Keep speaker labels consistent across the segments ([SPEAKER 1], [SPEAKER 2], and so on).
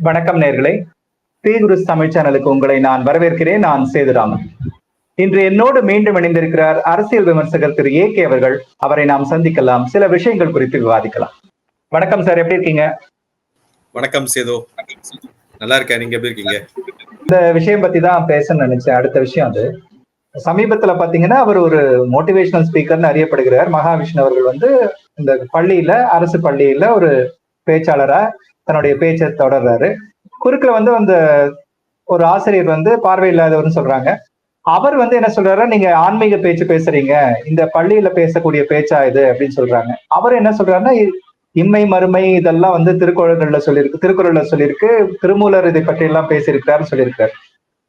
[SPEAKER 1] வணக்கம் நேர்களே. தீகுரு தமிழ் சேனலுக்கு உங்களை நான் வரவேற்கிறேன். நான் சேதுராமன். இன்று என்னோடு மீண்டும் இணைந்திருக்கிறார் அரசியல் விமர்சகர் திரு ஏ கே அவர்கள். அவரை நாம் சந்திக்கலாம். சில விஷயங்கள் குறித்து விவாதிக்கலாம். வணக்கம் சார் எப்படி இருக்கீங்க?
[SPEAKER 2] வணக்கம் சேது. நல்லா இருக்கேன். நீங்க எப்படி இருக்கீங்க?
[SPEAKER 1] இந்த விஷயம் பத்தி தான் பேச நினைச்சேன். அடுத்த விஷயம் அது. சமீபத்துல பாத்தீங்கன்னா அவர் ஒரு மோட்டிவேஷனல் ஸ்பீக்கர்னு அறியப்படுகிறார். மகாவிஷ்ணு அவர்கள் வந்து இந்த பள்ளியில அரசு பள்ளியில ஒரு பேச்சாளரா தன்னுடைய பேச்சை தொடர்றாரு. குறுக்கில் வந்து அந்த ஒரு ஆசிரியர் வந்து பார்வையில்லாதவர்னு சொல்றாங்க. அவர் வந்து என்ன சொல்றாரு நீங்க ஆன்மீக பேச்சு பேசுறீங்க. இந்த பள்ளியில பேசக்கூடிய பேச்சா இது? அப்படின்னு சொல்றாங்க. அவர் என்ன சொல்றாருன்னா இ- இம்மை மறுமை இதெல்லாம் வந்து திருக்குறள்ல சொல்லியிருக்கு திருக்குறள்ல சொல்லியிருக்கு திருமூலர் இதை பற்றி எல்லாம் பேசியிருக்கிறாருன்னு சொல்லியிருக்காரு.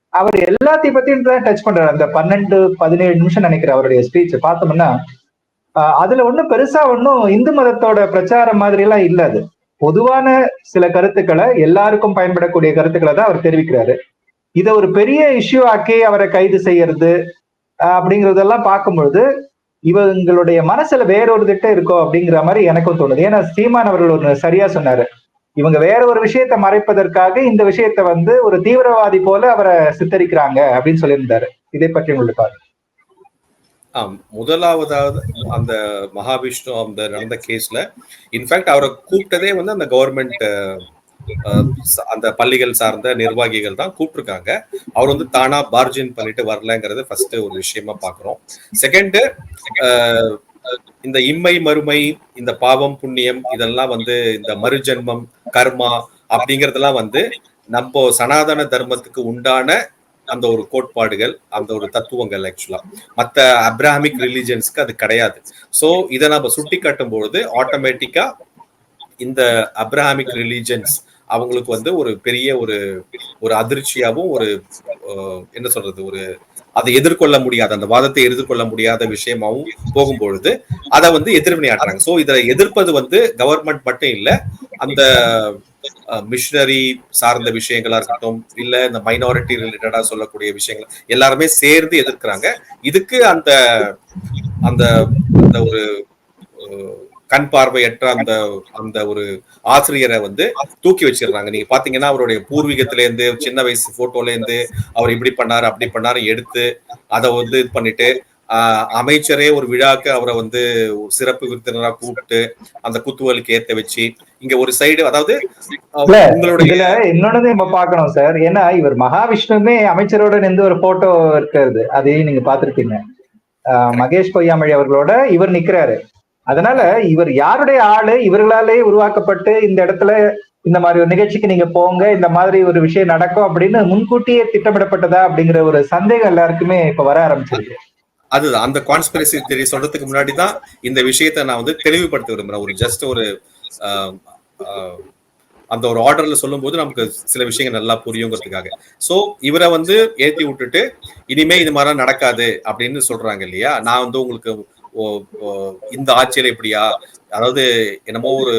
[SPEAKER 1] அவர் எல்லாத்தையும் பத்தியும் தான் டச் பண்றாரு. அந்த பன்னெண்டு பதினேழு நிமிஷம் நினைக்கிற அவருடைய ஸ்பீச் பார்த்தோம்னா அதுல ஒண்ணும் பெருசா ஒன்றும் இந்து மதத்தோட பிரச்சாரம் மாதிரி எல்லாம் இல்ல அது. பொதுவான சில கருத்துக்களை எல்லாருக்கும் பயன்படக்கூடிய கருத்துக்களை தான் அவர் தெரிவிக்கிறாரு. இதை ஒரு பெரிய இஷ்யூ ஆக்கி அவரை கைது செய்யறது அப்படிங்கிறதெல்லாம் அப்படிங்கறதெல்லாம் பார்க்கும்பொழுது இவங்களுடைய மனசுல வேற ஒரு திட்டம் இருக்கோ அப்படிங்கிற மாதிரி எனக்கும் தோணுது. ஏன்னா சீமான் அவர்கள் ஒன்று சரியா சொன்னாரு. இவங்க வேற ஒரு விஷயத்தை மறைப்பதற்காக இந்த விஷயத்தை வந்து ஒரு தீவிரவாதி போல அவரை சித்தரிக்கிறாங்க அப்படின்னு சொல்லியிருந்தாரு. இதை பற்றி உங்களுக்கு பாருங்க
[SPEAKER 2] முதலாவதாவது அந்த மகாவிஷ்ணு அந்த நடந்த கேஸ்ல இன்ஃபேக்ட் அவரை கூப்பிட்டதே வந்து அந்த கவர்மெண்ட் அந்த பள்ளிகள் சார்ந்த நிர்வாகிகள் தான் கூப்பிட்டுருக்காங்க. அவர் வந்து தானா பார்ஜின் பண்ணிட்டு வரலங்கிறது ஃபர்ஸ்ட் ஒரு விஷயமா பாக்குறோம் செகண்ட் இந்த இம்மை மறுமை இந்த பாவம் புண்ணியம் இதெல்லாம் வந்து இந்த மறுஜென்மம் கர்மா அப்படிங்கறதெல்லாம் வந்து நம்ம சனாதன தர்மத்துக்கு உண்டான அந்த ஒரு கோட்பாடுகள் அந்த ஒரு தத்துவங்கள் ஆக்சுவலா மத்த அப்ராஹமிக் ரிலிஜன்ஸ்க்கு அது கிடையாது. சோ இதை நம்ம சுட்டி காட்டும் பொழுது ஆட்டோமேட்டிக்கா இந்த அப்ராஹமிக் ரிலிஜன்ஸ் அவங்களுக்கு வந்து ஒரு பெரிய ஒரு ஒரு அதிர்ச்சியாவும் ஒரு என்ன சொல்றது ஒரு அதை எதிர்கொள்ள முடியாத அந்த வாதத்தை எதிர்கொள்ள முடியாத விஷயமாவும் போகும்பொழுது அதை வந்து எதிர்வினையாடுறாங்க சோ இதை எதிர்ப்பது வந்து கவர்மெண்ட் மட்டும் இல்ல அந்த மிஷினரி சார்ந்த விஷயங்களா இருக்கட்டும் இல்ல இந்த மைனாரிட்டி ரிலேட்டடா சொல்லக்கூடிய விஷயங்கள் எல்லாருமே சேர்ந்து எதிர்க்கிறாங்க. இதுக்கு அந்த அந்த அந்த ஒரு கண் பார்வையற்ற அந்த அந்த ஒரு ஆசிரியரை வந்து தூக்கி வச்சிடுறாங்க. நீங்க பாத்தீங்கன்னா அவருடைய பூர்வீகத்துல இருந்து சின்ன வயசு போட்டோல இருந்து அவர் இப்படி பண்ணாரு அப்படி பண்ணாரு எடுத்து அதை வந்து இது பண்ணிட்டு ஆஹ், அமைச்சரே ஒரு விழாக்கு அவரை வந்து சிறப்பு விருந்தினரா கூப்பிட்டு அந்த குத்துவலுக்கு ஏத்த வச்சு இங்க ஒரு சைடு அதாவது உங்களுடைய
[SPEAKER 1] இன்னொன்னு நம்ம பார்க்கணும் சார். ஏன்னா இவர் மகாவிஷ்ணுமே அமைச்சரோட நின்று ஒரு போட்டோ இருக்கிறது அதையும் நீங்க பார்த்திருப்பீங்க. ஆஹ் மகேஷ் பொய்யாமொழி அவர்களோட இவர் நிக்கிறாரு. அதனால இவர் யாருடைய ஆளு? இவர்களாலே உருவாக்கப்பட்டு இந்த இடத்துல இந்த மாதிரி ஒரு நிகழ்ச்சிக்கு நீங்க போங்க இந்த மாதிரி ஒரு விஷயம் நடக்கும் அப்படின்னு முன்கூட்டியே திட்டமிடப்பட்டதா அப்படிங்கிற ஒரு சந்தேகம் எல்லாருக்குமே இப்ப வர ஆரம்பிச்சிருக்கு.
[SPEAKER 2] அதுதான். அந்த கான்ஸ்பிரசி தெரிய சொல்றதுக்கு முன்னாடி தான் இந்த விஷயத்த நான் வந்து தெளிவுபடுத்த விரும்புறேன். ஒரு ஜஸ்ட் ஒரு ஆஹ், அந்த ஒரு ஆர்டர்ல சொல்லும்போது நமக்கு சில விஷயங்கள் நல்லா புரியுங்கிறதுக்காக. சோ இவரை வந்து ஏத்தி விட்டுட்டு இனிமே இது மாதிரிலாம் நடக்காது அப்படின்னு சொல்றாங்க இல்லையா? நான் வந்து உங்களுக்கு ஓ- ஓ- இந்த ஆட்சியில இப்படியா? அதாவது என்னமோ ஒரு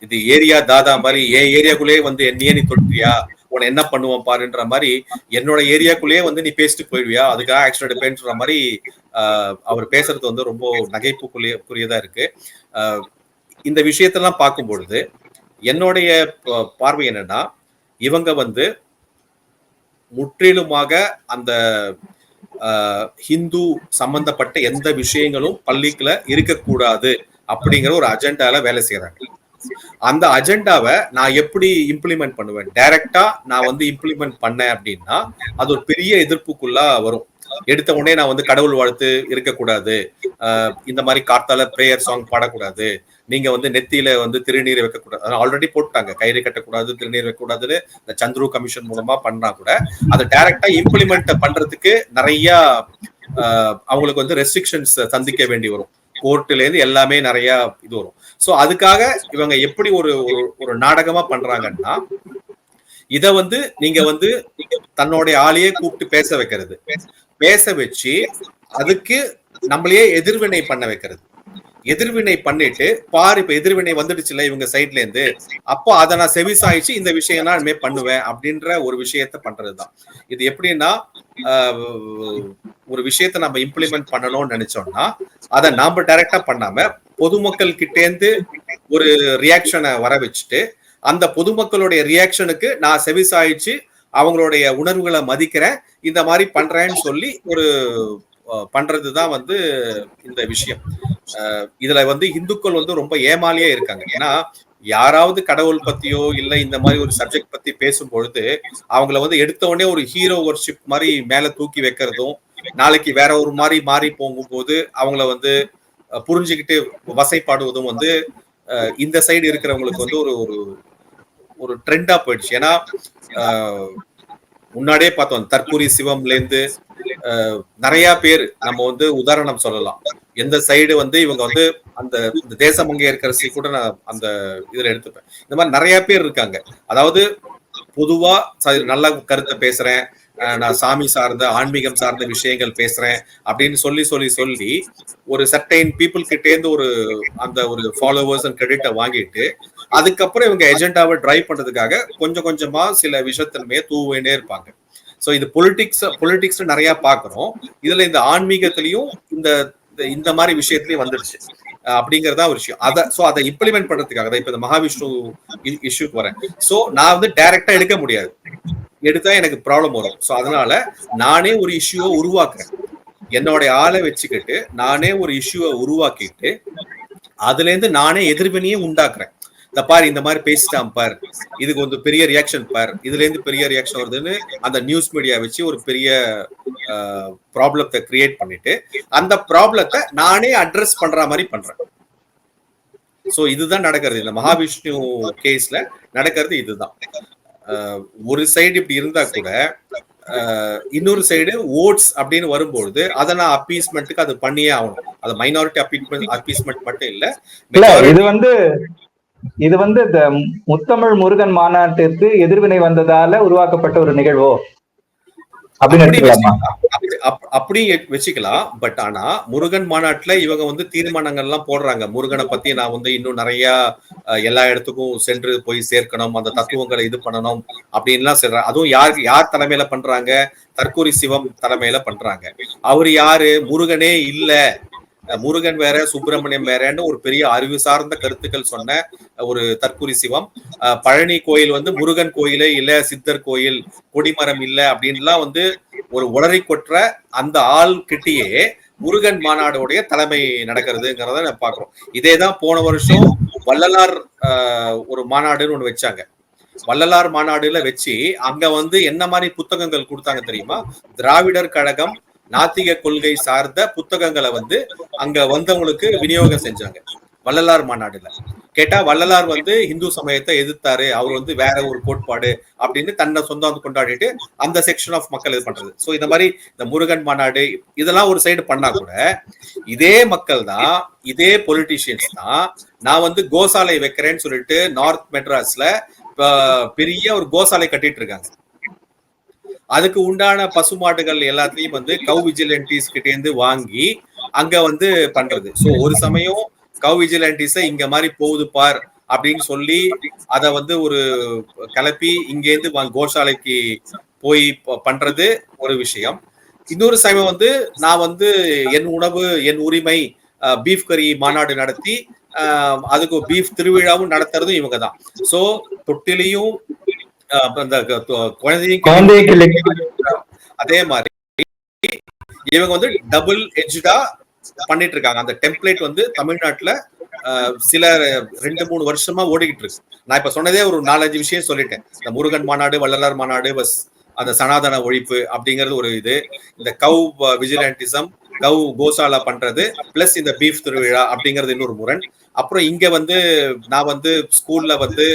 [SPEAKER 2] இது ஏரியா தாதா மாதிரி என் ஏரியாக்குள்ளேயே வந்து என்னையே நீ தொட்டியா உன்னை என்ன பண்ணுவோம் பாருன்ற மாதிரி என்னோட ஏரியாக்குள்ளேயே வந்து நீ பேசிட்டு போயிடுவியா? அதுக்காக ஆக்ஷன் எடுப்பேன்ற மாதிரி ஆஹ், அவர் பேசுறது வந்து ரொம்ப நகைப்புக்குரிய புரியதா இருக்கு. இந்த விஷயத்தெல்லாம் பார்க்கும் பொழுது என்னுடைய ப- பார்வை என்னன்னா இவங்க வந்து முற்றிலுமாக அந்த ஹிந்து சம்பந்தப்பட்ட எந்த விஷயங்களும் பள்ளிக்குள்ள இருக்கக்கூடாது அப்படிங்கிற ஒரு அஜெண்டால வேலை செய்யறாங்க அந்த அஜெண்டாவை நான் எப்படி இம்ப்ளிமெண்ட் பண்ணுவேன்? டைரக்டா நான் வந்து இம்ப்ளிமெண்ட் பண்ணேன் அப்படின்னா அது ஒரு பெரிய எதிர்ப்புக்குள்ள வரும். எடுத்த உடனே நான் வந்து கடவுள் வாழ்த்து இருக்கக்கூடாது. ஆஹ் இந்த மாதிரி காத்தால பிரேயர் சாங் பாடக்கூடாது. நீங்க வந்து நெத்தியில வந்து திருநீர் வைக்கக்கூடாது. ஆல்ரெடி போட்டாங்க. கயிறு கட்டக்கூடாது திருநீர் வைக்கக்கூடாதுன்னு இந்த சந்துரு கமிஷன் மூலமா பண்ணா கூட அதை டைரக்டா இம்ப்ளிமெண்ட் பண்றதுக்கு நிறைய ஆஹ் அவங்களுக்கு வந்து ரெஸ்ட்ரிக்ஷன்ஸ் சந்திக்க வேண்டி வரும். கோர்ட்ல இருந்து எல்லாமே நிறைய இது வரும். சோ அதுக்காக இவங்க எப்படி ஒரு ஒரு- ஒரு நாடகமா பண்றாங்கன்னா இத வந்து நீங்க வந்து தன்னுடைய ஆளையே கூப்பிட்டு பேச வைக்கிறது. பேச வச்சு அதுக்கு நம்மளையே எதிர்வினை பண்ண வைக்கிறது. எதிர்வினை பண்ணிட்டு பாரு இப்ப எதிர்வினை வந்துடுச்சுல இவங்க சைட்ல இருந்து அப்போ அதை நான் செவிசாயிச்சு இந்த விஷயம் நான் இனிமே பண்ணுவேன் அப்படின்ற ஒரு விஷயத்த பண்றதுதான். இது எப்படின்னா ஆஹ், ஒரு விஷயத்த நம்ம இம்ப்ளிமெண்ட் பண்ணணும்னு நினைச்சோம்னா அதை நாம டைரக்டா பண்ணாம பொதுமக்கள் கிட்டேந்து ஒரு ரியாக்ஷனை வர வச்சுட்டு அந்த பொதுமக்களுடைய ரியாக்ஷனுக்கு நான் செவிசாயிச்சு அவங்களுடைய உணர்வுகளை மதிக்கிறேன் இந்த மாதிரி பண்றேன்னு சொல்லி ஒரு பண்றது பண்றதுதான் வந்து இந்த விஷயம். இதுல வந்து இந்துக்கள் வந்து ரொம்ப ஏமாலியா இருக்காங்க. ஏன்னா யாராவது கடவுள் பத்தியோ இல்ல இந்த மாதிரி ஒரு சப்ஜெக்ட் பத்தி பேசும் பொழுது அவங்கள வந்து எடுத்த உடனே ஒரு ஹீரோ ஒர்ஷிப் மாதிரி மேல தூக்கி வைக்கிறதும் நாளைக்கு வேற ஒரு மாதிரி மாறி போகும்போது அவங்கள வந்து புரிஞ்சுக்கிட்டு வசைப்பாடுவதும் வந்து இந்த சைடு இருக்கிறவங்களுக்கு வந்து ஒரு ஒரு ஒரு ட்ரெண்டா போயிடுச்சு. ஏன்னா முன்னாடியே பார்த்தோம் தற்கூரி சிவம்ல இருந்து அஹ், நிறைய பேர் நம்ம வந்து உதாரணம் சொல்லலாம். எந்த சைடு வந்து இவங்க வந்து அந்த இந்த தேசம் அங்கே இருக்கிற கூட நான் அந்த இதுல எடுத்துப்பேன். இந்த மாதிரி நிறைய பேர் இருக்காங்க. அதாவது பொதுவா ச- நல்ல கருத்தை பேசுறேன். நான் சாமி சார்ந்த ஆன்மீகம் சார்ந்த விஷயங்கள் பேசுறேன். அப்படின்னு சொல்லி சொல்லி சொல்லி ஒரு சர்டைன் பீப்புள் கிட்டே இருந்து ஒரு அந்த ஒரு ஃபாலோவர்ஸ் அண்ட் கிரெடிட்டை வாங்கிட்டு அதுக்கப்புறம் இவங்க எஜெண்டாவை டிரைவ் பண்றதுக்காக கொஞ்சம் கொஞ்சமா சில விஷயத்திலுமே தூவேண்டே இருப்பாங்க. சோ இது பொலிட்டிக்ஸ் பொலிட்டிக்ஸ் நிறைய பாக்குறோம் இதுல இந்த ஆன்மீகத்திலயும் இந்த இந்த- மாதிரி விஷயத்திலயும் வந்துடுச்சு. அப்படிங்கறதா ஒரு விஷயம். அதை சோ அதை இம்ப்ளிமெண்ட் பண்றதுக்காக தான் இப்ப இந்த மகாவிஷ்ணு இஷ்யூக்கு வரேன். சோ நான் வந்து டைரக்டா எடுக்க முடியாது. எடுத்தா எனக்கு ப்ராப்ளம் வரும். சோ அதனால நானே ஒரு இஷ்யூவை உருவாக்குறேன். என்னோட ஆளை வச்சுக்கிட்டு நானே ஒரு இஷ்யூவை உருவாக்கிட்டு அதுல இருந்து நானே எதிர்வினையே உண்டாக்குறேன். இந்த பாரு இந்த மாதிரி பேசிட்டான் பார். இதுக்கு வந்து பெரிய ரியாக்ஷன் பார். இதுல இருந்து பெரிய ரியாக்ஷன் வருதுன்னு அந்த நியூஸ் மீடியா வச்சு ஒரு பெரிய ப்ராப்ளத்தை கிரியேட் பண்ணிட்டு அந்த ப்ராப்ளத்தை நானே அட்ரஸ் பண்ற மாதிரி பண்றேன். சோ இதுதான் நடக்கிறது. இந்த மகாவிஷ்ணு கேஸ்ல நடக்கிறது இதுதான். ஒரு சைடு இப்படி இருந்தா கூட இன்னொரு சைடு ஓட்ஸ் அப்படின்னு வரும்பொழுது அதை நான் அப்பீஸ்மெண்ட்டுக்கு அது பண்ணியே ஆகணும். அது மைனாரிட்டி அப்பீஸ்மெண்ட் அப்பீஸ்மெண்ட் மட்டும் இல்ல
[SPEAKER 1] இது வந்து இது வந்து இந்த முத்தமிழ் முருகன் மாநாட்டிற்கு எதிர்வினை வந்ததால உருவாக்கப்பட்ட ஒரு நிகழ்வோ?
[SPEAKER 2] அப்படி வச்சுக்கலாம். பட் ஆனா முருகன் மாநாட்டுல இவங்க வந்து தீர்மானங்கள்லாம் போடுறாங்க. முருகனை பத்தி நான் வந்து இன்னும் நிறைய எல்லா இடத்துக்கும் சென்று போய் சேர்க்கணும் அந்த தத்துவங்களை இது பண்ணணும் அப்படின்லாம் சொல்றாங்க அதுவும் யார் யார் தலைமையில பண்றாங்க? தற்கூரி சிவம் தலைமையில பண்றாங்க. அவர் யாரு? முருகனே இல்ல. முருகன் வேற சுப்பிரமணியம் வேறன்னு ஒரு பெரிய அறிவு சார்ந்த கருத்துக்கள் சொன்ன ஒரு தற்குறி சிவம். அஹ், பழனி கோயில் வந்து முருகன் கோயிலே இல்ல சித்தர் கோயில் கொடிமரம் இல்ல அப்படின்லாம் வந்து ஒரு உளறி கொற்ற அந்த ஆள் கிட்டயே முருகன் மாநாடுடைய தலைமை நடக்கிறதுங்கிறத நம்ம பாக்குறோம் இதேதான் போன வருஷம் வள்ளலார் ஆஹ், ஒரு மாநாடுன்னு ஒண்ணு வச்சாங்க. வள்ளலார் மாநாடுல வச்சு அங்க வந்து என்ன மாதிரி புத்தகங்கள் கொடுத்தாங்க தெரியுமா? திராவிடர் கழகம் நாத்திக கொள்கை சார்ந்த புத்தகங்களை வந்து அங்க வந்தவங்களுக்கு விநியோகம் செஞ்சாங்க. வள்ளலார் மாநாடுல. கேட்டா வள்ளலார் வந்து இந்து சமயத்தை எதிர்த்தாரு. அவர் வந்து வேற ஒரு கோட்பாடு அப்படின்னு தன்னை சொந்தம் கொண்டாடிட்டு அந்த செக்ஷன் ஆஃப் மக்கள் இது பண்றது. ஸோ இந்த மாதிரி இந்த முருகன் மாநாடு இதெல்லாம் ஒரு சைடு பண்ணா கூட இதே மக்கள் தான் இதே பொலிட்டிஷியன்ஸ் தான் நான் வந்து கோசாலை வைக்கிறேன்னு சொல்லிட்டு நார்த் மெட்ராஸ்ல பெரிய ஒரு கோசாலை கட்டிட்டு இருக்காங்க. அதுக்கு உண்டான பசுமாடுகள் எல்லாத்தையும் வந்து கவு விஜிலண்டிஸ் கிட்ட இருந்து வாங்கி அங்க வந்து பண்றது. சோ ஒரு சமயம் கவு விஜிலண்டிஸ இங்க மாதிரி போகுது பார் அப்படின்னு சொல்லி அத வந்து ஒரு கலப்பி இங்க இருந்து போய் பண்றது ஒரு விஷயம். இன்னொரு சமயம் வந்து நான் வந்து என் உணவு என் உரிமை பீஃப் கறி மாநாடு நடத்தி அதுக்கு பீஃப் திருவிழாவும் நடத்துறதும் இவங்க தான் சோ தொட்டிலையும் அந்த க- தொ- குழந்தையும்
[SPEAKER 1] குழந்தையை கிள்ளி
[SPEAKER 2] அதே மாதிரி இவங்க வந்து டபுள் எஜ்டா பண்ணிட்டு இருக்காங்க அந்த டெம்ப்ளேட் வந்து தமிழ்நாட்டுல சில ரெண்டு மூணு வருஷமா ஓடிக்கிட்டு இருக்கு. நான் இப்ப சொன்னதே ஒரு நாலஞ்சு விஷயம் சொல்லிட்டேன். இந்த முருகன் மாநாடு வள்ளலார் மாநாடு பஸ் அந்த சனாதன ஒழிப்பு அப்படிங்கிறது ஒரு இது. இந்த கவ் விஜிலண்டிசம் கவு கோசாலா பண்றது பிளஸ் இந்த பீஃப் திருவிழா அப்படிங்கிறது இன்னொரு முரண். அப்புறம் இங்க வந்து நான் வந்து ஸ்கூல்ல வந்து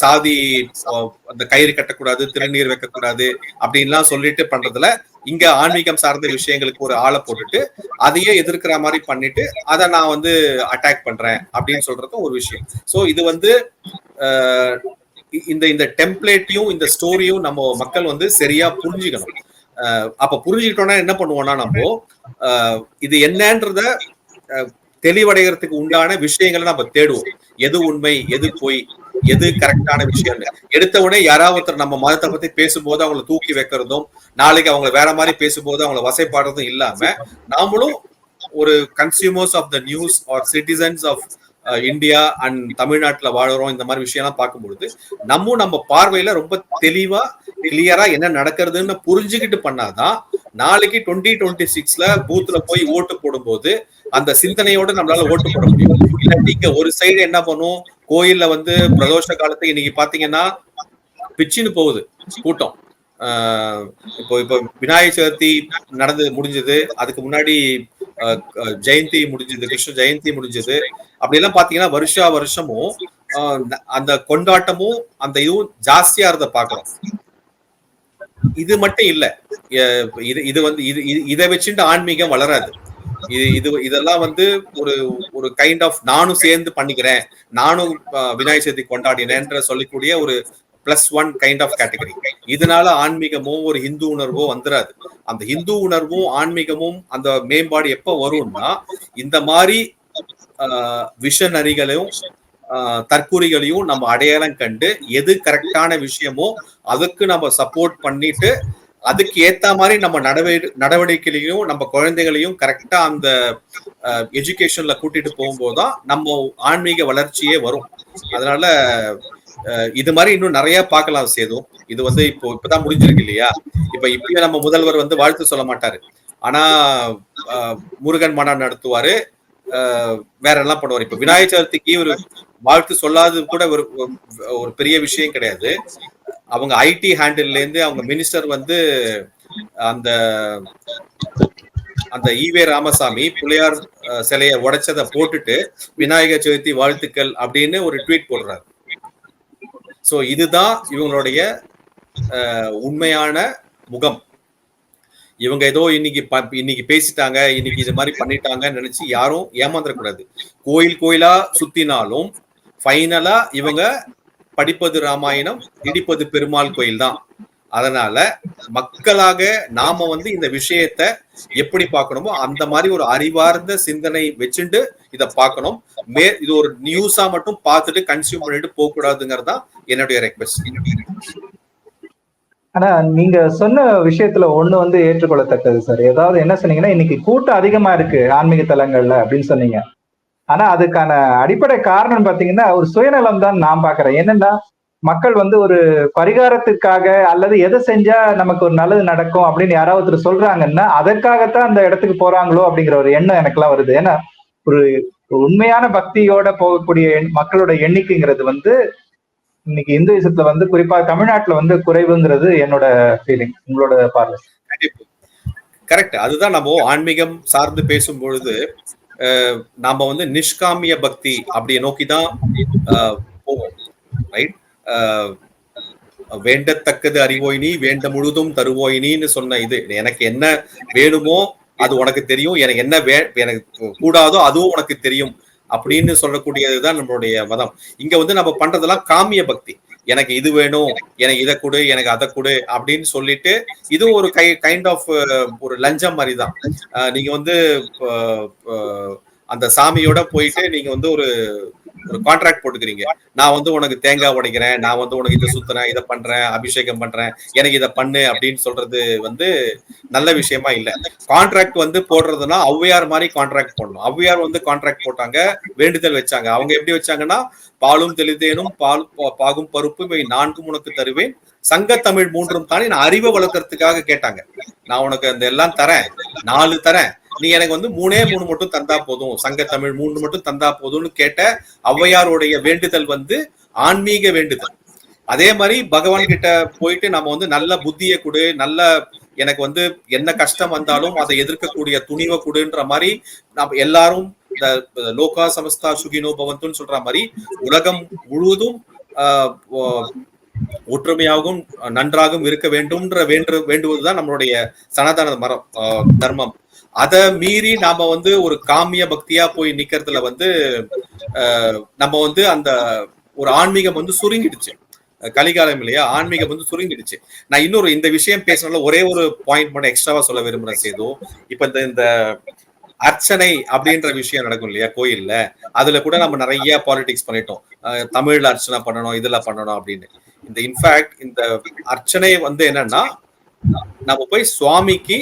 [SPEAKER 2] சாதி அந்த கயிறு கட்டக்கூடாது திருநீர் வைக்கக்கூடாது அப்படின்லாம் சொல்லிட்டு பண்றதுல இங்க ஆன்மீகம் சார்ந்த விஷயங்களுக்கு ஒரு ஆளை போட்டுட்டு அதையே எதிர்க்கிற மாதிரி பண்ணிட்டு அதை நான் வந்து அட்டாக் பண்றேன் அப்படின்னு சொல்றதும் ஒரு விஷயம். சோ இது வந்து இந்த இந்த டெம்ப்ளேட்டையும் இந்த ஸ்டோரியும் நம்ம மக்கள் வந்து சரியா புரிஞ்சுக்கணும். அப்ப புரிஞ்சுக்கிட்டோம்னா என்ன பண்ணுவோம்னா நம்ம அஹ், இது என்னன்றத தெளிவடைகிறதுக்கு உண்டான விஷயங்களை நம்ம தேடுவோம். எது உண்மை எது பொய் எது கரெக்டான விஷயம் எடுத்த உடனே யாராவது ஒருத்தர் நம்ம மதத்தை பத்தி பேசும்போது அவங்கள தூக்கி வைக்கிறதும் நாளைக்கு அவங்க வேற மாதிரி பேசும்போது அவங்கள வசைப்பாடுறதும் இல்லாம நாமளும் ஒரு consumers of the news are citizens of India and தமிழ்நாட்டுல வாழறோம் இந்த மாதிரி விஷயம்லாம் பார்க்கும்பொழுது நம்ம நம்ம பார்வையில ரொம்ப தெளிவா கிளியரா என்ன நடக்கிறதுன்னு புரிஞ்சுக்கிட்டு பண்ணாதான் நாளைக்கு டுவெண்ட்டி டுவெண்ட்டி சிக்ஸ்ல பூத்ல போய் ஓட்டு போடும்போது அந்த சிந்தனையோட நம்மளால ஓட்டு போட முடியும். இல்ல நீங்க ஒரு சைடு என்ன பண்ணும்? கோயில்ல வந்து பிரதோஷ காலத்துக்கு இன்னைக்கு பாத்தீங்கன்னா பிச்சுன்னு போகுது கூட்டம். இப்போ இப்போ விநாயகர் சதுர்த்தி நடந்து முடிஞ்சது. அதுக்கு முன்னாடி அஹ் ஜெயந்தி முடிஞ்சது கிருஷ்ண ஜெயந்தி முடிஞ்சது. அப்படி எல்லாம் பாத்தீங்கன்னா வருஷா வருஷமும் ஆஹ் அந்த கொண்டாட்டமும் அந்த இதுவும் ஜாஸ்தியா இருந்த பாக்குறோம். இது மட்டும் இல்ல. இது இது வந்து இது இதை வச்சுட்டு ஆன்மீகம் வளராது. இது இது இதெல்லாம் வந்து ஒரு ஒரு கைண்ட் ஆஃப் நானும் சேர்ந்து பண்ணிக்கிறேன். நானும் ஆஹ், விநாயகர் சதுர்த்தி கொண்டாடினேன்ற சொல்லக்கூடிய ஒரு plus one kind of category இதனால ஆன்மீகமும் ஒரு ஹிந்து உணர்வோ வந்துராது. அந்த ஹிந்து உணர்வும் ஆன்மீகமும் அந்த மேம்பாடு எப்ப வரும்னா இந்த மாதிரி ஆஹ், விஷநரிகளையும் ஆஹ், தற்கூறிகளையும் நம்ம அடையாளம் கண்டு எது கரெக்டான விஷயமோ அதுக்கு நம்ம சப்போர்ட் பண்ணிட்டு அதுக்கு ஏத்த மாதிரி நம்ம நடவடி நடவடிக்கைகளையும் நம்ம குழந்தைகளையும் கரெக்டா அந்த எஜுகேஷன்ல கூட்டிட்டு போகும்போதுதான் நம்ம ஆன்மீக வளர்ச்சியே வரும். அதனால இது மாதிரி இன்னும் நிறைய பார்க்கலாம் சேதும் இது வந்து இப்போ இப்பதான் முடிஞ்சிருக்கு இல்லையா? இப்ப இப்பயும் நம்ம முதல்வர் வந்து வாழ்த்து சொல்ல மாட்டாரு. ஆனா முருகன் மாநாடு நடத்துவாரு. வேற எல்லாம் பண்ணுவாரு. இப்ப விநாயகர் சதுர்த்திக்கு ஒரு வாழ்த்து சொல்லாதது கூட ஒரு ஒரு பெரிய விஷயம் கிடையாது. அவங்க ஐடி ஹேண்டில்ல இருந்து அவங்க மினிஸ்டர் வந்து அந்த அந்த ஈவே ராமசாமி பிள்ளையார் சிலையை உடைச்சதை போட்டுட்டு விநாயகர் சதுர்த்தி வாழ்த்துக்கள் அப்படின்னு ஒரு ட்வீட் போடுறாரு. சோ இதுதான் இவங்களுடைய உண்மையான முகம். இவங்க ஏதோ இன்னைக்கு ப- இன்னைக்கு பேசிட்டாங்க இன்னைக்கு இது மாதிரி பண்ணிட்டாங்கன்னு நினைச்சு யாரும் ஏமாந்துடக்கூடாது கோயில் கோயிலா சுத்தினாலும் ஃபைனலா இவங்க படிப்பது ராமாயணம் இடிப்பது பெருமாள் கோயில் தான். அதனால மக்களாக நாம வந்து இந்த விஷயத்த எப்படி பார்க்கணுமோ அந்த மாதிரி ஒரு அறிவார்ந்த சிந்தனை வச்சுட்டு இதை பார்க்கணும். மே இது ஒரு நியூஸா மட்டும் பார்த்துட்டு கன்சியூம் பண்ணிட்டு போக கூடாதுங்கிறது தான் என்னுடைய ரெக்வெஸ்ட்
[SPEAKER 1] ஆனா நீங்க சொன்ன விஷயத்துல ஒண்ணு வந்து ஏற்றுக்கொள்ளத்தக்கது சார் ஏதாவது என்ன சொன்னீங்கன்னா இன்னைக்கு கூட்டம் அதிகமா இருக்கு ஆன்மீக தலங்கள்ல அப்படின்னு சொன்னீங்க. ஆனா அதுக்கான அடிப்படை காரணம் பாத்தீங்கன்னா ஒரு சுயநலம் தான் நான் பாக்குறேன் என்னன்னா மக்கள் வந்து ஒரு பரிகாரத்துக்காக அல்லது எதை செஞ்சா நமக்கு ஒரு நல்லது நடக்கும் அப்படின்னு யாராவது ஒருத்தர் சொல்றாங்கன்னா அதற்காகத்தான் அந்த இடத்துக்கு போறாங்களோ அப்படிங்கிற ஒரு எண்ணம் எனக்கெல்லாம் வருது. ஏன்னா ஒரு உண்மையான பக்தியோட போகக்கூடிய மக்களோட எண்ணிக்கைங்கிறது வந்து இன்னைக்கு இந்துயிசத்துல வந்து குறிப்பா தமிழ்நாட்டுல வந்து குறைவுங்கிறது என்னோட ஃபீலிங் உங்களோட பார்வை.
[SPEAKER 2] கரெக்ட் அதுதான் நம்ம ஆன்மீகம் சார்ந்து பேசும் பொழுது நாம வந்து நிஷ்காமிய பக்தி அப்படியே நோக்கி தான் போவோம். ரைட் வேண்டத்தக்கது அறிவோய் நீ வேண்ட முழுதும் தருவோய் நீன்னு சொன்ன இது எனக்கு என்ன வேணுமோ அது உனக்கு தெரியும் எனக்கு என்ன வே எனக்கு கூடாதோ அதுவும் உனக்கு தெரியும் அப்படின்னு சொல்லக்கூடியதுதான் நம்மளுடைய மதம். இங்க வந்து நம்ம பண்றதெல்லாம் காமிய பக்தி. எனக்கு இது வேணும் எனக்கு இதை கொடு எனக்கு அதை கொடு அப்படின்னு சொல்லிட்டு இது ஒரு கை கைண்ட் ஆஃப் ஒரு லஞ்சம் மாதிரி தான் நீங்க வந்து அந்த சாமியோட போயிட்டு நீங்க வந்து ஒரு ஒரு கான்ட்ராக்ட் போட்டுக்கிறீங்க. நான் வந்து உனக்கு தேங்காய் உடைக்கிறேன் நான் வந்து உனக்கு இதை சுத்துறேன் இதை பண்றேன் அபிஷேகம் பண்றேன் எனக்கு இதை பண்ணு அப்படின்னு சொல்றது வந்து நல்ல விஷயமா இல்ல. கான்ட்ராக்ட் வந்து போடுறதுன்னா ஔவையார் மாதிரி கான்ட்ராக்ட் போடணும். ஔவையார் வந்து கான்ட்ராக்ட் போட்டாங்க வேண்டுதல் வச்சாங்க. அவங்க எப்படி வச்சாங்கன்னா பாலும் தெளிதேனும் பால் பாகும் பருப்பு இவை நான்கும் உனக்கு தருவேன். சங்க தமிழ் மூன்றும் தானே நான் அறிவை வளர்க்கறதுக்காக கேட்டாங்க. நான் உனக்கு அந்த எல்லாம் தரேன். நாலு தரேன். நீ எனக்கு வந்து மூணே மூணு மட்டும் தந்தா போதும். சங்க தமிழ் மூணு மட்டும் தந்தா போதும்னு கேட்ட ஔவையாருடைய வேண்டுதல் வந்து ஆன்மீக வேண்டுதல். அதே மாதிரி பகவான் கிட்ட போயிட்டு நம்ம வந்து நல்ல புத்தியை கொடு நல்ல எனக்கு வந்து என்ன கஷ்டம் வந்தாலும் அதை எதிர்க்கக்கூடிய துணிவை கொடுன்ற மாதிரி நம்ம எல்லாரும் இந்த லோகா சமஸ்தா சுகினோ பவந்துன்னு சொல்ற மாதிரி உலகம் முழுவதும் ஆஹ், ஓ- ஒற்றுமையாகவும் நன்றாகவும் இருக்க வேண்டும்ன்ற வேண்டு வேண்டுவதுதான் நம்மளுடைய சனாதன மரம் தர்மம். அதை மீறி நாம வந்து ஒரு காமிய பக்தியா போய் நிக்கிறதுல வந்து ஆஹ், நம்ம வந்து அந்த ஒரு ஆன்மீகம் வந்து சுருங்கிடுச்சு. கலிகாலம் இல்லையா? ஆன்மீகம் வந்து சுருங்கிடுச்சு. நான் இன்னொரு இந்த விஷயம் பேசினால ஒரே ஒரு பாயிண்ட் மட்டும் எக்ஸ்ட்ராவா சொல்ல விரும்புறேன் சேது. இப்ப இந்த இந்த அர்ச்சனை அப்படின்ற விஷயம் நடக்கும் இல்லையா கோயில்ல? அதுல கூட நம்ம நிறைய பாலிடிக்ஸ் பண்ணிட்டோம். அஹ் தமிழ்ல அர்ச்சனை பண்ணணும் இதுல பண்ணணும் அப்படின்னு. இந்த இன்ஃபேக்ட் இந்த அர்ச்சனை வந்து என்னன்னா நம்ம போய் சுவாமிக்கு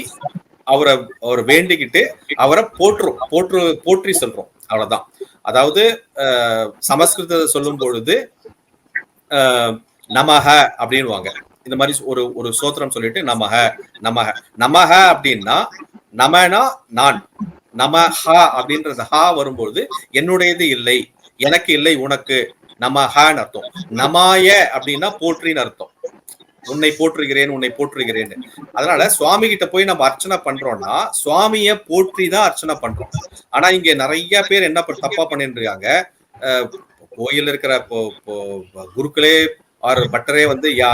[SPEAKER 2] அவரை அவர் வேண்டிக்கிட்டு அவரை போற்றுறோம் போற்று போற்றி சொல்றோம். அவ்வளவுதான். அதாவது சமஸ்கிருதத்தை சொல்லும் பொழுது நமக அப்படின்வாங்க அப்படின்னுவாங்க. இந்த மாதிரி ஒரு ஒரு சோத்திரம் சொல்லிட்டு நமக நமக நமக அப்படின்னா நமனா நான். நமஹ அப்படின்றது ஹா வரும்பொழுது என்னுடையது இல்லை எனக்கு இல்லை உனக்கு. நமஹன்னு அர்த்தம். நமாய அப்படின்னா போற்றின்னு அர்த்தம். உன்னை போற்றுகிறேன் உன்னை போற்றுகிறேன் அதனால சுவாமி கிட்ட போய் நம்ம அர்ச்சனை பண்றோம்னா சுவாமிய போற்றி தான் அர்ச்சனை பண்றோம். ஆனா இங்க நிறைய பேர் என்ன தப்பா பண்ணிட்டு இருக்காங்க அஹ் கோயில் இருக்கிற குருக்களே ஆர் பட்டரே வந்து யா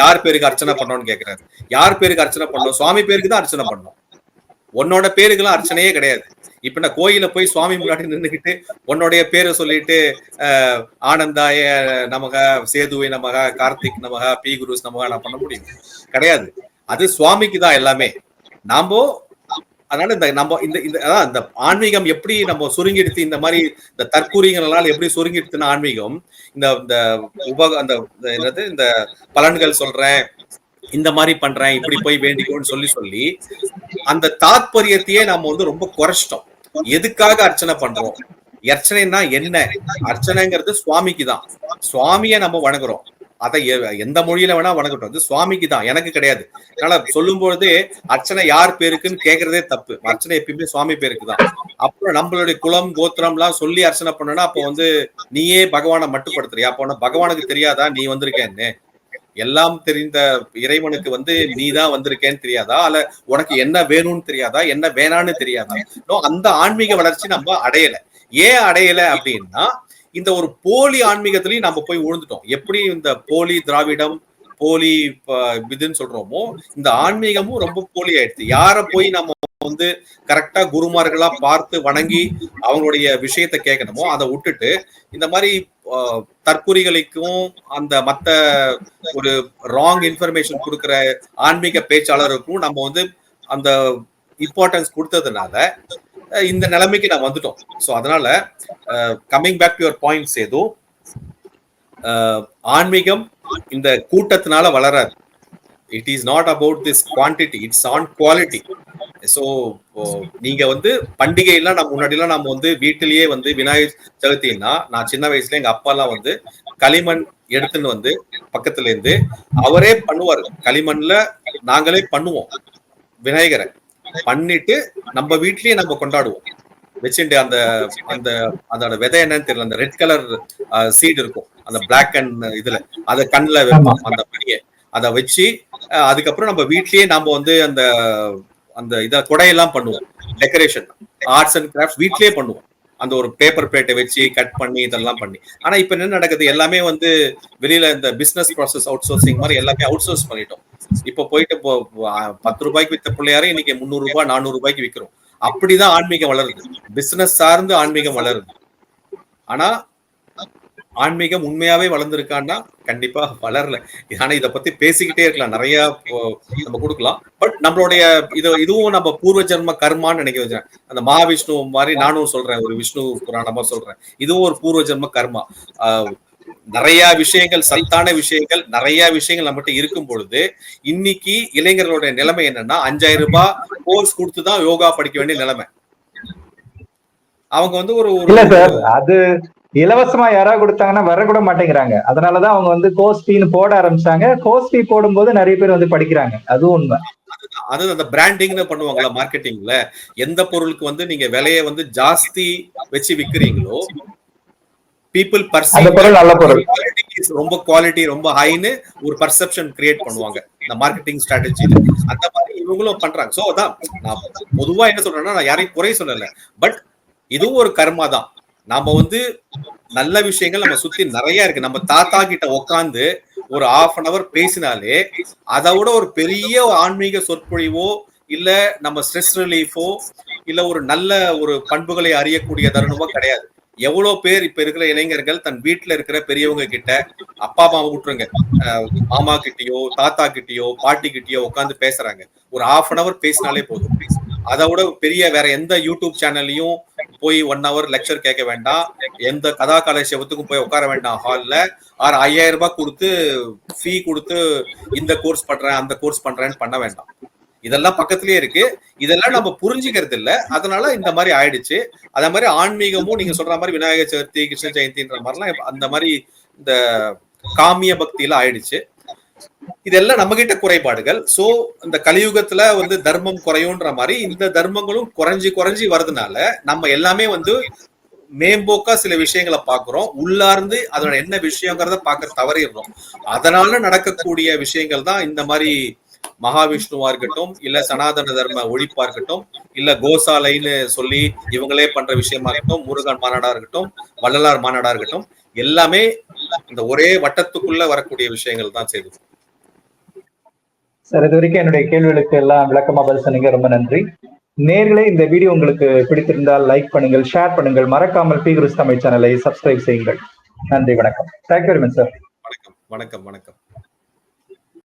[SPEAKER 2] யார் பேருக்கு அர்ச்சனை பண்ணோம்னு கேக்குறாரு. யார் பேருக்கு அர்ச்சனை பண்ணோம்? சுவாமி பேருக்கு தான் அர்ச்சனை பண்ணோம். உன்னோட பேருக்கெல்லாம் அர்ச்சனையே கிடையாது. இப்ப நான் கோயில போய் சுவாமி முன்னாடி நின்றுகிட்டு உன்னுடைய பேரை சொல்லிட்டு ஆனந்தாய நமக சேதுவை நமக கார்த்திக் நமக பி குருஸ் நமக நான் பண்ண முடியும். கிடையாது. அது சுவாமிக்கு தான் எல்லாமே. நாம அதனால இந்த நம்ம இந்த இந்த அதான் இந்த ஆன்மீகம் எப்படி நம்ம சுருங்கிடுத்து இந்த மாதிரி இந்த தற்கூறிகளால் எப்படி சுருங்கிடுத்துன ஆன்மீகம் இந்த இந்த உப அந்த இந்த என்னது இந்த பலன்கள் சொல்றேன் இந்த மாதிரி பண்றேன் இப்படி போய் வேண்டிக்கோன்னு சொல்லி சொல்லி அந்த தாத்பரியத்தையே நாம வந்து ரொம்ப குறைச்சிட்டோம். எதுக்காக அர்ச்சனை பண்றோம்? அர்ச்சனைனா என்ன? அர்ச்சனைங்கிறது சுவாமிக்கு தான் சுவாமியை நம்ம வணங்குறோம். அதை எந்த மொழியில வேணா வணங்கட்டும். அது சுவாமிக்கு தான் எனக்கு கிடையாது. அதனால சொல்லும் பொழுது அர்ச்சனை யார் பேருக்குன்னு கேக்குறதே தப்பு. அர்ச்சனை எப்பயுமே சுவாமி பேருக்கு தான் அப்புறம் நம்மளுடைய குலம் கோத்திரம் எல்லாம் சொல்லி அர்ச்சனை பண்ணனா அப்போ வந்து நீயே பகவானை மட்டுப்படுத்துறியா? அப்போ பகவானுக்கு தெரியாதா? நீ வந்திருக்கேன்னு. எல்லாம் தெரிந்த இறைவனுக்கு வந்து நீ தான் வந்திருக்கேன்னு தெரியாதா? அல்ல உனக்கு என்ன வேணும்னு தெரியாதா? என்ன வேணான்னு தெரியாதா? அந்த ஆன்மீக வளர்ச்சி நம்ம அடையல. ஏன் அடையல அப்படின்னா இந்த ஒரு போலி ஆன்மீகத்திலையும் நம்ம போய் விழுந்துட்டோம் எப்படி இந்த போலி திராவிடம் போலி இதுன்னு சொல்றோமோ இந்த ஆன்மீகமும் ரொம்ப போலி ஆயிடுச்சு. யார போய் நம்ம வந்து கரெக்டா குருமார்களா பார்த்து வணங்கி அவங்களுடைய விஷயத்தை கேட்கணுமோ அதை விட்டுட்டு இந்த மாதிரி தற்கூறிகளுக்கும் தற்குறிகளுக்கும் அந்த மத்த ஒரு ராங் இன்ஃபர்மேஷன் கொடுக்கிற ஆன்மீக பேச்சாளருக்கும் நம்ம வந்து அந்த இம்பார்ட்டன்ஸ் கொடுத்ததுனால இந்த நிலைமைக்கு நான் வந்துட்டோம். ஸோ அதனால coming back to your points ஏதோ ஆன்மீகம் இந்த கூட்டத்தினால வளராது. It is not about this quantity it's on quality so நீங்க வந்து பண்டிகை எல்லாம் நம்ம முன்னாடி எல்லாம் நம்ம வந்து வீட்டிலேயே வந்து விநாயகர் சதுர்த்தின்னா நான் சின்ன வயசுல எங்க அப்பா எல்லாம் வந்து களிமண் எடுத்துன்னு வந்து பக்கத்துல இருந்து அவரே பண்ணுவார். களிமண்ல நாங்களே பண்ணுவோம். விநாயகரை பண்ணிட்டு நம்ம வீட்லயே நம்ம கொண்டாடுவோம். வச்சுட்டு அந்த அந்த அதோட விதை என்னன்னு தெரியல. அந்த ரெட் கலர் சீட் இருக்கும். அந்த பிளாக் அண்ட் இதுல. அத கண்ணுல வைப்போம். அந்த பனியை அதை வச்சு அதுக்கப்புறம் நம்ம வீட்லயே நாம வந்து அந்த அந்த இத கொடையெல்லாம் பண்ணுவோம். டெக்கரேஷன் ஆர்ட்ஸ் அண்ட் கிராஃப்ட் வீட்லயே பண்ணுவோம். அந்த ஒரு பேப்பர் பிளேட்டை வச்சு கட் பண்ணி இதெல்லாம் பண்ணி. ஆனா இப்ப என்ன நடக்குது? எல்லாமே வந்து வெளியில இந்த பிசினஸ் ப்ராசஸ் அவுட் சோர்சிங் மாதிரி எல்லாமே அவுட் சோர்ஸ் பண்ணிட்டோம். இப்ப போயிட்டு பத்து ரூபாய்க்கு வித்த பிள்ளையாரே இன்னைக்கு முந்நூறு ரூபாய் நானூறு ரூபாய்க்கு விக்கிறோம். அப்படிதான் ஆன்மீகம் வளருது. பிசினஸ் சார்ந்து ஆன்மீகம் வளருது. ஆனா ஆன்மீகம் உண்மையாவே வளர்ந்துருக்கான்னா கண்டிப்பா வளரல. ஆனா இதை பத்தி பேசிக்கிட்டே இருக்கலாம். நிறைய நம்ம கொடுக்கலாம். பட் நம்மளுடைய இது இதுவும் நம்ம பூர்வ ஜென்ம கர்மான்னு நினைக்க வச்சேன் அந்த மகாவிஷ்ணு மாதிரி நானும் சொல்றேன். ஒரு விஷ்ணு புராணமா சொல்றேன். இதுவும் ஒரு பூர்வ ஜென்ம கர்மா. ஆஹ் நிறைய விஷயங்கள் சத்தான விஷயங்கள் நிறைய விஷயங்கள் நம்மகிட்ட இருக்கும் பொழுது இன்னைக்கு இளைஞர்களுடைய நிலைமை என்னன்னா அஞ்சாயிரம் ரூபாய் கோர்ஸ் கொடுத்துதான் யோகா படிக்க வேண்டிய நிலைமை. அவங்க வந்து ஒரு
[SPEAKER 1] இல்ல சார் அது இலவசமா யாராவது கொடுத்தாங்கன்னா வரக்கூட மாட்டேங்கிறாங்க. அதனாலதான் அவங்க வந்து கோர்ஸ் ஃபீன்னு போட ஆரம்பிச்சாங்க. கோர்ஸ் ஃபீ போடும்போது நிறைய பேர் வந்து படிக்கிறாங்க. அதுவும் உண்மை.
[SPEAKER 2] அது அந்த பிராண்டிங்னு பண்ணுவாங்கல்ல மார்க்கெட்டிங்ல எந்த பொருளுக்கு வந்து நீங்க விலையை வந்து ஜாஸ்தி வச்சு விக்கிறீங்களோ பீப்புள்
[SPEAKER 1] பொருள் நல்ல பொருள்.
[SPEAKER 2] ரொம்ப குவாலிட்டி ரொம்ப ஹைன்னு ஒரு பர்செப்ஷன் கிரியேட் பண்ணுவாங்க. இந்த மார்க்கெட்டிங் ஸ்ட்ராட்டஜி அந்த மாதிரி இவங்களும் பண்றாங்க. சோ அதான் நான் பொதுவா என்ன சொல்றேன்னா நான் யாரையும் குறை சொல்லல. பட் இதுவும் ஒரு கர்மா தான். நாம வந்து நல்ல விஷயங்கள் நம்ம சுத்தி நிறைய இருக்கு. நம்ம தாத்தா கிட்ட உட்காந்து ஒரு half அன் அவர் பேசினாலே அதை விட ஒரு பெரிய ஆன்மீக சொற்பொழிவோ இல்ல நம்ம ஸ்ட்ரெஸ் ரிலீஃபோ இல்ல ஒரு நல்ல ஒரு பண்புகளை அறியக்கூடிய தருணமோ கிடையாது. எவ்வளவு பேர் இப்ப இருக்கிற இளைஞர்கள் தன் வீட்டுல இருக்கிற பெரியவங்க கிட்ட அப்பா அம்மா விட்டுருங்க மாமா கிட்டயோ தாத்தா கிட்டயோ பாட்டி கிட்டயோ உட்காந்து பேசுறாங்க. ஒரு ஹாஃப் அன் அவர் பேசினாலே போதும். அதை விட பெரிய வேற எந்த யூடியூப் சேனல்லையும் போய் ஒன் ஹவர் லெக்சர் கேட்க வேண்டாம். எந்த கதா கலாட்சேபத்துக்கும் போய் உட்கார வேண்டாம் ஹால்ல ஆறு ஐயாயிரம் ரூபாய் கொடுத்து ஃபீ கொடுத்து இந்த கோர்ஸ் பண்றேன் அந்த கோர்ஸ் பண்றேன்னு பண்ண வேண்டாம். இதெல்லாம் பக்கத்திலேயே இருக்கு. இதெல்லாம் நம்ம புரிஞ்சுக்கிறது இல்ல அதனால இந்த மாதிரி ஆயிடுச்சு. அதே மாதிரி ஆன்மீகமும் நீங்க சொல்ற மாதிரி விநாயகர் சதுர்த்தி கிருஷ்ண ஜெயந்தின்ற மாதிரிலாம் அந்த மாதிரி இந்த காமிய பக்தியில ஆயிடுச்சு. இதெல்லாம் நம்ம கிட்ட குறைபாடுகள். சோ இந்த கலியுகத்துல வந்து தர்மம் குறையும்ன்ற மாதிரி இந்த தர்மங்களும் குறைஞ்சு குறைஞ்சு வரதுனால நம்ம எல்லாமே வந்து மேம்போக்கா சில விஷயங்களை பாக்குறோம் உள்ளார்ந்து அதோட என்ன விஷயங்கிறத பார்க்க தவறிடுறோம். அதனால நடக்கக்கூடிய விஷயங்கள் தான் இந்த மாதிரி மகாவிஷ்ணுவா இருக்கட்டும் இல்ல சனாதன தர்ம ஒழிப்பா இருக்கட்டும் இல்ல கோசாலைன்னு சொல்லி இவங்களே பண்ற விஷயமா இருக்கட்டும் முருகன் மாநாடா இருக்கட்டும் வள்ளலார் மாநாடா இருக்கட்டும் எல்லாமே இந்த ஒரே வட்டத்துக்குள்ள வரக்கூடிய விஷயங்கள் தான் செய்யுது
[SPEAKER 1] சார் இது வரைக்கும் என்னுடைய கேள்விகளுக்கு எல்லாம் விளக்கமா பதில் சொன்னீங்க ரொம்ப நன்றி. நேர்களே இந்த வீடியோ உங்களுக்கு பிடித்திருந்தால் லைக் பண்ணுங்கள் ஷேர் பண்ணுங்கள் மறக்காமல் பி குருஸ் தமிழ் சேனலை சப்ஸ்கிரைப் செய்யுங்கள். நன்றி வணக்கம். தேங்க்யூ வெரி மச் சார்
[SPEAKER 2] வணக்கம் வணக்கம் வணக்கம்.